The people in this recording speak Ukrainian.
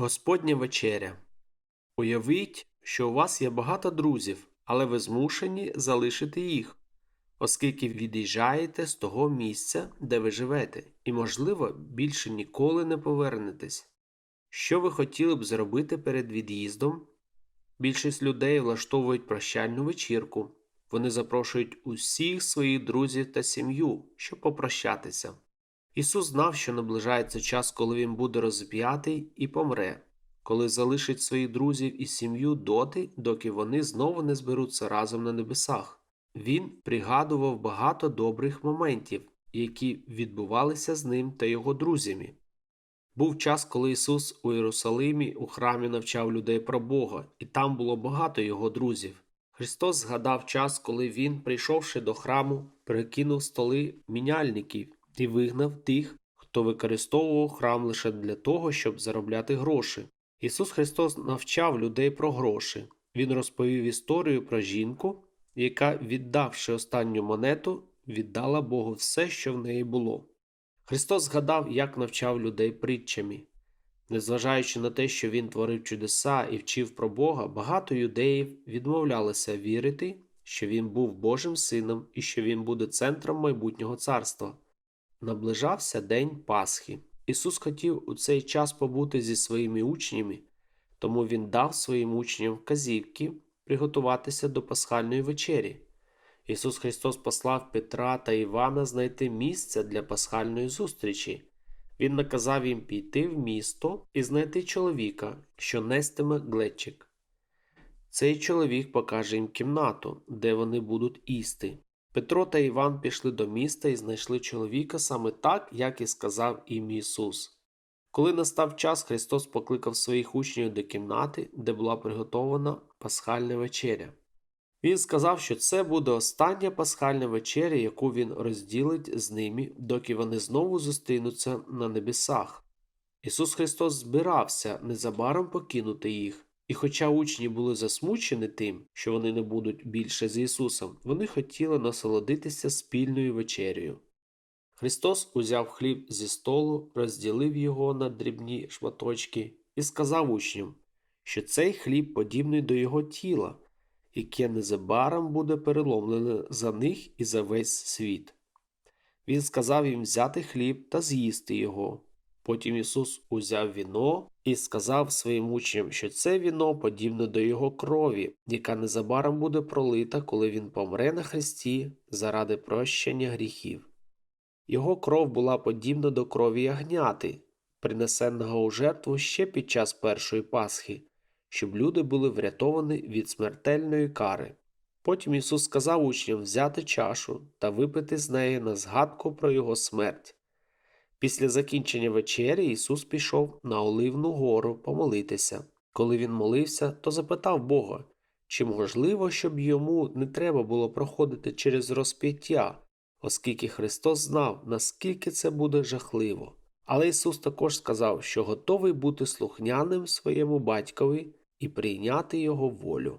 Господня вечеря. Уявіть, що у вас є багато друзів, але ви змушені залишити їх, оскільки від'їжджаєте з того місця, де ви живете, і, можливо, більше ніколи не повернетесь. Що ви хотіли б зробити перед від'їздом? Більшість людей влаштовують прощальну вечірку. Вони запрошують усіх своїх друзів та сім'ю, щоб попрощатися. Ісус знав, що наближається час, коли Він буде розп'ятий і помре, коли залишить своїх друзів і сім'ю доти, доки вони знову не зберуться разом на небесах. Він пригадував багато добрих моментів, які відбувалися з ним та його друзями. Був час, коли Ісус у Єрусалимі у храмі навчав людей про Бога, і там було багато його друзів. Христос згадав час, коли Він, прийшовши до храму, перекинув столи міняльників і вигнав тих, хто використовував храм лише для того, щоб заробляти гроші. Ісус Христос навчав людей про гроші. Він розповів історію про жінку, яка, віддавши останню монету, віддала Богу все, що в неї було. Христос згадав, як навчав людей притчами. Незважаючи на те, що він творив чудеса і вчив про Бога, багато юдеїв відмовлялися вірити, що він був Божим сином і що він буде центром майбутнього царства. Наближався день Пасхи. Ісус хотів у цей час побути зі своїми учнями, тому Він дав своїм учням вказівки приготуватися до пасхальної вечері. Ісус Христос послав Петра та Івана знайти місце для пасхальної зустрічі. Він наказав їм піти в місто і знайти чоловіка, що нестиме глечик. Цей чоловік покаже їм кімнату, де вони будуть їсти. Петро та Іван пішли до міста і знайшли чоловіка саме так, як і сказав їм Ісус. Коли настав час, Христос покликав своїх учнів до кімнати, де була приготована пасхальна вечеря. Він сказав, що це буде остання пасхальна вечеря, яку він розділить з ними, доки вони знову зустрінуться на небесах. Ісус Христос збирався незабаром покинути їх, і хоча учні були засмучені тим, що вони не будуть більше з Ісусом, вони хотіли насолодитися спільною вечерею. Христос узяв хліб зі столу, розділив його на дрібні шматочки і сказав учням, що цей хліб подібний до його тіла яке незабаром буде переломлене за них і за весь світ. Він сказав їм взяти хліб та з'їсти його. Потім Ісус узяв віно і сказав своїм учням, що це віно подібне до Його крові, яка незабаром буде пролита, коли Він помре на хресті заради прощення гріхів. Його кров була подібна до крові ягняти, принесеного у жертву ще під час першої Пасхи щоб люди були врятовані від смертельної кари. Потім Ісус сказав учням взяти чашу та випити з неї на згадку про Його смерть. Після закінчення вечері Ісус пішов на Оливну гору помолитися. Коли він молився, то запитав Бога, чи можливо, щоб йому не треба було проходити через розп'яття, оскільки Христос знав, наскільки це буде жахливо. Але Ісус також сказав, що готовий бути слухняним своєму батькові і прийняти його волю.